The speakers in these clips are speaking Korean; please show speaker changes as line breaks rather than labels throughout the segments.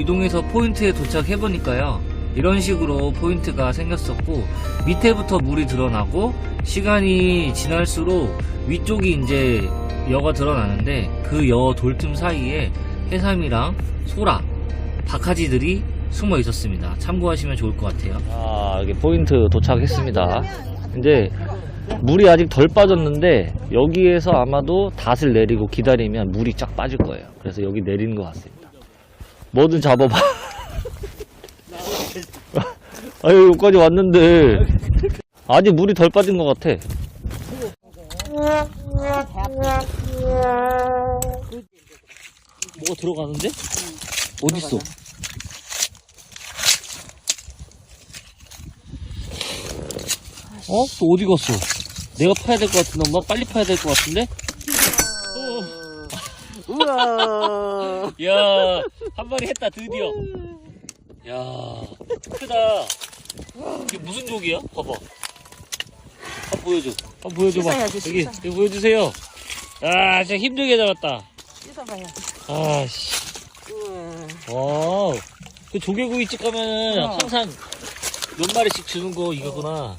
이동해서 포인트에 도착해보니까요. 이런 식으로 포인트가 생겼었고, 밑에부터 물이 드러나고, 시간이 지날수록 위쪽이 이제 여가 드러나는데, 그 여 돌틈 사이에 해삼이랑 소라, 박하지들이 숨어 있었습니다. 참고하시면 좋을 것 같아요. 아, 여기 포인트 도착했습니다. 이제 물이 아직 덜 빠졌는데 여기에서 아마도 닷을 내리고 기다리면 물이 쫙 빠질 거예요. 그래서 여기 내리는 것 같습니다. 뭐든 잡아봐. 아유 여기까지 왔는데 아직 물이 덜 빠진 것 같아. 뭐가 들어가는데? 어딨어? 어? 또 어디 갔어? 내가 파야 될 것 같은데 엄마 빨리 파야 될 것 같은데?
우와.
야, 한 마리 했다 드디어. 야, 크다. 이게 무슨 족이야? 봐봐. 한번 보여줘. 한번 보여줘봐.
씻어야지,
여기,
씻어.
여기 보여주세요. 아, 진짜 힘들게 잡았다.
씻어봐요.
아, 씨.
우와.
와, 그 조개구이집 가면은
어.
항상 몇 마리씩 주는 거 이거구나.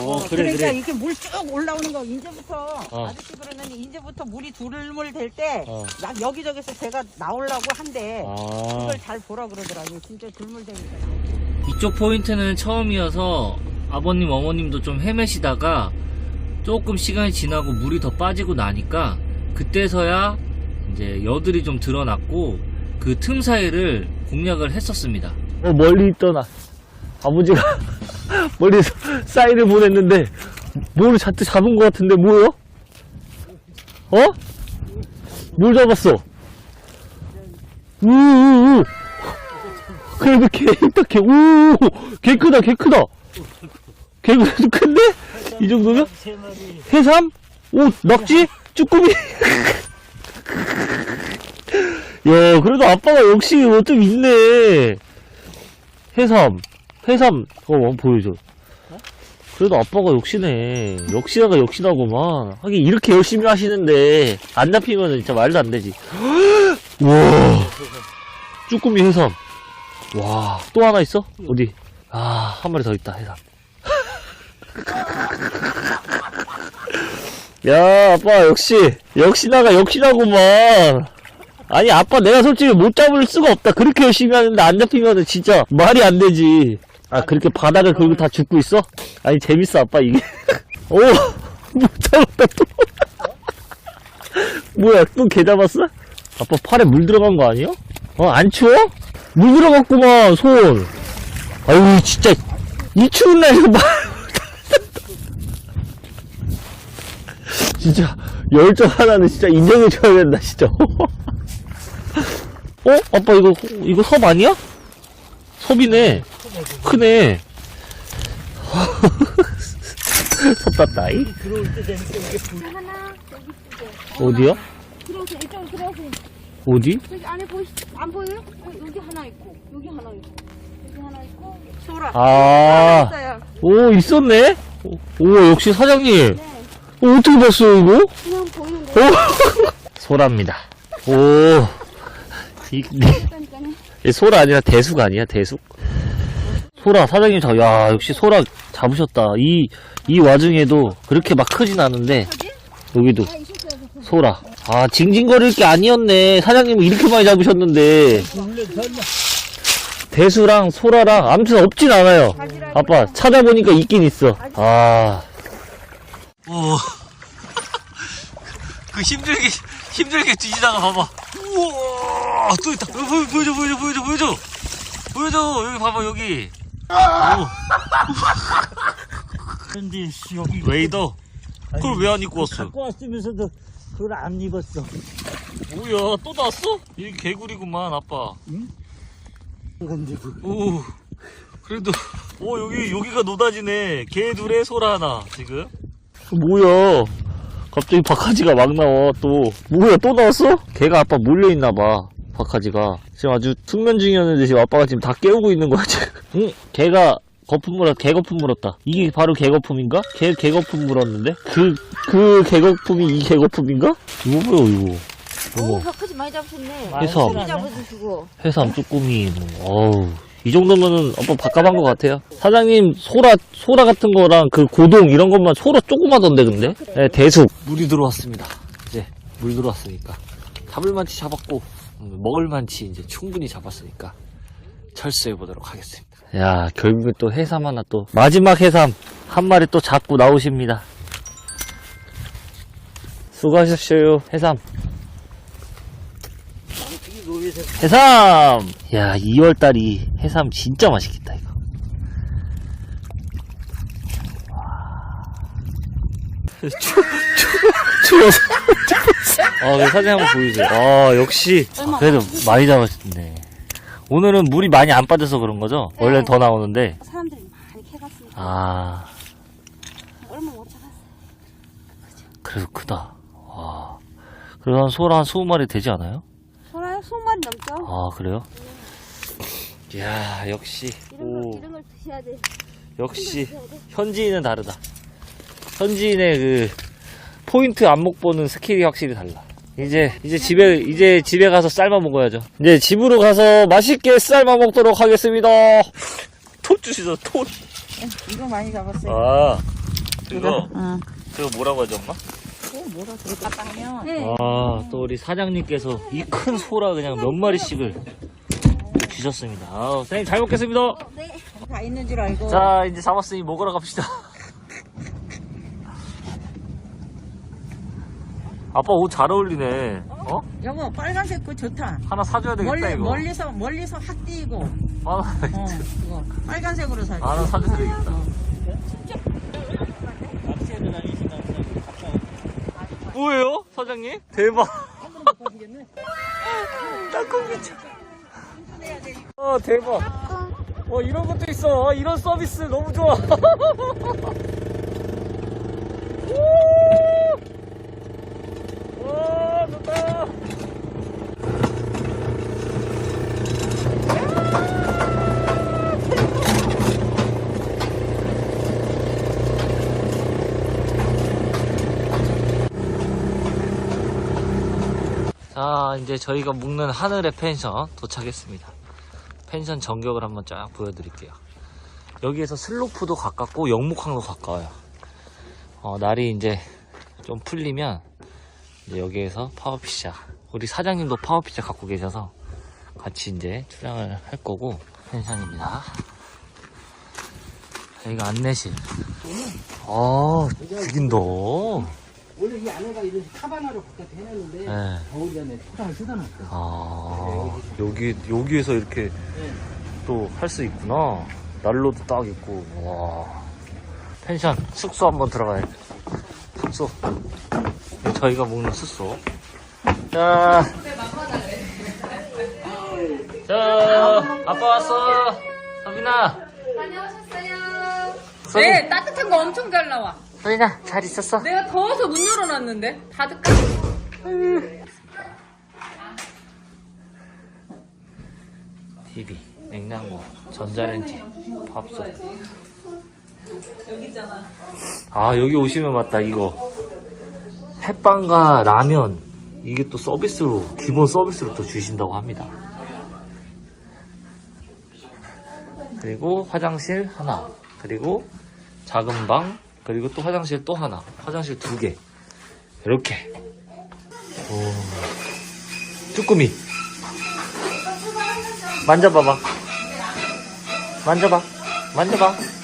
어,
어,
그래,
그러니까
그래.
이렇게 물 쭉 올라오는 거 이제부터
어.
아저씨 그러는 이제부터 물이 두물물 될 때
어.
막 여기저기서 배가 나오려고 한대
아.
그걸 잘 보라 그러더라고요. 진짜 둘물 되니까.
이쪽 포인트는 처음이어서 아버님 어머님도 좀 헤매시다가 조금 시간이 지나고 물이 더 빠지고 나니까 그때서야 이제 여들이 좀 드러났고 그 틈 사이를 공략을 했었습니다.
어, 멀리 있던 아, 아버지가 멀리서 사인을 보냈는데 뭐를 잔뜩 잡은 것 같은데 뭐요? 어? 뭘 잡았어? 우우우 그래도 개 있다 개우개 크다 개 크다 개 그래도 큰데? 이 정도면? 해삼? 오 낙지? 쭈꾸미? 야 그래도 아빠가 역시 뭐 좀 있네 해삼, 해삼, 어, 한번 보여줘. 그래도 아빠가 역시네. 역시나가 역시나구만. 하긴 이렇게 열심히 하시는데, 안 잡히면 진짜 말도 안 되지. 와 쭈꾸미 해삼. 와, 또 하나 있어? 어디? 아, 한 마리 더 있다, 해삼. 야, 아빠, 역시, 역시나가 역시나구만. 아니 아빠 내가 솔직히 못 잡을 수가 없다 그렇게 열심히 하는데 안 잡히면은 진짜 말이 안 되지 아 그렇게 바닥을 걸고 다 죽고 있어? 아니 재밌어 아빠 이게 오 못 잡았다 또 뭐야 또 개 잡았어? 아빠 팔에 물 들어간 거 아니야? 어안 추워? 물 들어갔구만 손 아유 진짜 이 추운 날에 말 진짜 열정 하나는 진짜 인정해줘야 된다 진짜 어? 아빠 이거 이거 섭 아니야? 섭이네 크네 섭 땄다이
하나 여기 두 개.
어디야?
들어오세요. 이쪽으로 들어오세요.
어디?
여기 안에 보이시 안 보여요? 어, 여기 하나 있고 여기 하나 있고 여기 하나 있고.
소라.
아. 오 있었네 오, 오, 역시 사장님
네.
어, 어떻게 봤어요 이거?
그냥 보이는데.
오 소랍니다 오 이, 이 소라 아니라 대숙 아니야 대숙 소라 사장님 잡, 야 역시 소라 잡으셨다 이 이 와중에도 그렇게 막 크진 않은데 여기도. 소라 아 징징거릴 게 아니었네 사장님은 이렇게 많이 잡으셨는데 대수랑 소라랑 아무튼 없진 않아요 아빠 찾아보니까 있긴 있어 아
오. 그 힘들게, 힘들게 뒤지다가 봐봐. 우와! 또 있다. 보여, 보여줘, 보여줘, 보여줘, 보여줘. 보여줘. 여기 봐봐, 여기.
근데 여기
오. 웨이더. 그걸 왜 안 입고 왔어?
갖고 왔으면서도 그걸 안 입었어.
뭐야, 또 나왔어? 이 개구리구만, 아빠.
근데 그
오. 그래도, 오, 여기, 여기가 노다지네. 개 둘에 소라 하나, 지금.
뭐야 갑자기 박하지가 막 나와 또 뭐야 또 나왔어? 걔가 아빠 몰려있나봐 박하지가 지금 아주 숙면 중이었는데 지금 아빠가 지금 다 깨우고 있는 거야 지금 응 걔가 거품 물었 개거품 물었다 이게 바로 개거품인가? 개 개거품 물었는데 그그 개거품이 이 개거품인가? 이거 뭐야 이거 어머.
오, 벽까지 많이 잡으셨네.
해삼.
많이 잡아주시고.
해삼, 쭈꾸미, 뭐, 어우. 이 정도면은 아빠 밥값한 것 같아요. 사장님, 소라, 소라 같은 거랑 그 고동 이런 것만 소라 조그마던데, 근데? 네, 대숙. 물이 들어왔습니다. 이제, 물 들어왔으니까. 잡을 만치 잡았고, 음, 먹을 만치 이제 충분히 잡았으니까, 철수해 보도록 하겠습니다. 야, 결국에 또 해삼 하나 또, 마지막 해삼, 한 마리 또 잡고 나오십니다. 수고하셨어요, 해삼. 해삼! 야, 2월달이 해삼 진짜 맛있겠다, 이거. 추, 추, 추워서. 아, 네, 사진 한번 보여주세요. 아, 역시. 그래도 많이 잡았네. 오늘은 물이 많이 안 빠져서 그런 거죠? 원래는 더 나오는데.
사람들이 많이 캐갔으니까.
아,
얼마 못 잡았어.
그래도 크다. 와. 그래도 한 소라 한 20마리 되지 않아요?
소라요? 20마리 넘죠?
아, 그래요? 이야, 역시.
이런
오.
걸, 이런 걸 드셔야 돼.
역시 현지인은 다르다. 현지인의 그 포인트 안목 보는 스킬이 확실히 달라. 이제 이제 집에 이제 집에 가서 삶아 먹어야죠. 이제 집으로 가서 맛있게 삶아 먹도록 하겠습니다. 톳 주시죠 톳.
이거 많이 잡았어요.
아 이거
응.
그거 뭐라고 하죠 엄마?
어, 뭐라 그러다 하면
네.
아또 우리 사장님께서 이 큰 소라 그냥 몇 마리씩을 주셨습니다. 아 사장님 잘 먹겠습니다.
네.
다 있는 줄 알고.
자 이제 잡았으니 먹으러 갑시다 아빠 옷 잘 어울리네 어?
여보 빨간색 거 좋다.
하나 사줘야 되겠다
멀리
이거
멀리서 멀리서 확 띄고.
하나,
어 이거 빨간색으로 살.
하나 사줘야 되겠다 뭐예요 사장님? 대박 땅콩이죠 어 대박 어 이런 것도 있어 어, 이런 서비스 너무 좋아 와 좋다 자, 이제 저희가 묵는 하늘의 펜션 도착했습니다. 펜션 전격을 한번 쫙 보여드릴게요. 여기에서 슬로프도 가깝고 영목항도 가까워요. 어, 날이 이제 좀 풀리면 여기에서 파워피샤. 우리 사장님도 파워피샤 갖고 계셔서 같이 이제 출항을 할 거고 펜션입니다. 여기가 안내실. 아, 죽인다.
원래 이 안에가 이런 카바나로 바깥에 해놨는데
네.
겨울 전에 포장을 뜯어놨어요.
아 여기 여기에서 이렇게 또할 수 있구나 난로도 딱 있고 와 펜션 숙소 한번 들어가야 돼 숙소 저희가 묵는 숙소 자, 자 아빠 왔어. 서빈아.
다녀오셨어요.
서빈,
네, 따뜻한 거 엄청 잘 나와.
서빈아 잘 있었어?
내가 더워서 문 열어놨는데 닫을까?
TV 냉장고 전자레인지 밥솥. 아 여기 오시면 맞다 이거 햇빵과 라면 이게 또 서비스로 기본 서비스로 또 주신다고 합니다. 그리고 화장실 하나 그리고 작은 방 그리고 또 화장실 또 하나 화장실 두 개. 이렇게. 오. 쭈꾸미. 만져봐봐. 만져봐. 만져봐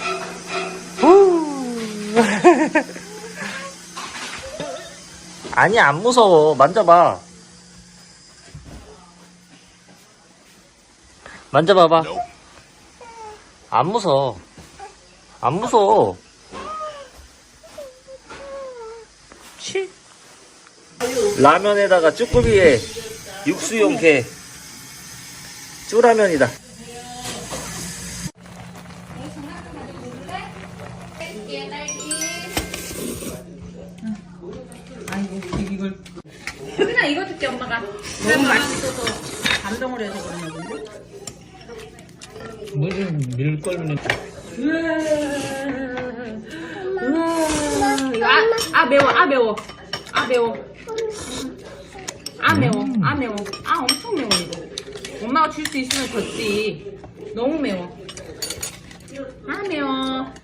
아니 안 무서워. 만져봐. 만져봐봐. 안 무서워. 안 무서워. 치. 라면에다가 쭈꾸미에 육수용 게 쭈라면이다.
효 하나 이거 줄게 엄마가.
너무 맛있어서 감동을 해서 그러나 본데.
무슨 밀걸미는 우와.
아, 아 매워. 아 매워. 아 매워. 아 매워. 아 매워. 아 엄청 매워 이거. 엄마가 줄 수 있으면 줬지. 너무 매워. 아 매워.